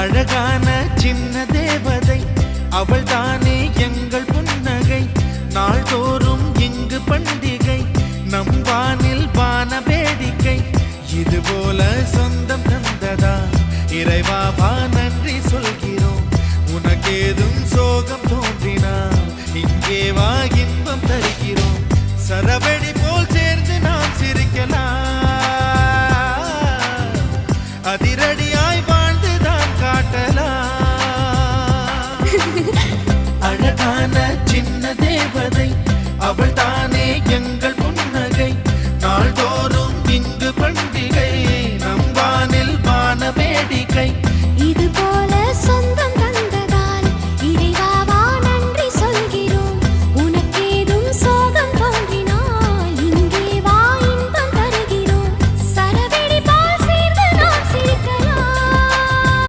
அழகான சின்ன தேவதை அவள் தானே எங்கள் புன்னகை. நாள்தோறும் இங்கு பண்டிகை நம் வானில் வான வேடிக்கை. இது போல சொந்தம் தந்ததா? இறைவாவா நன்றி சொல்கிறோம். உனக்கேதும் சோகம் தோன்றினா இங்கே வா இன்பம் தருகிறோம். சரவெடி போல் சேர்ந்து நாம் சிரிக்கலாம். அதிரடி வாழ்வதை அவள் தானே எங்கள் புன்னகை. நாள்தோ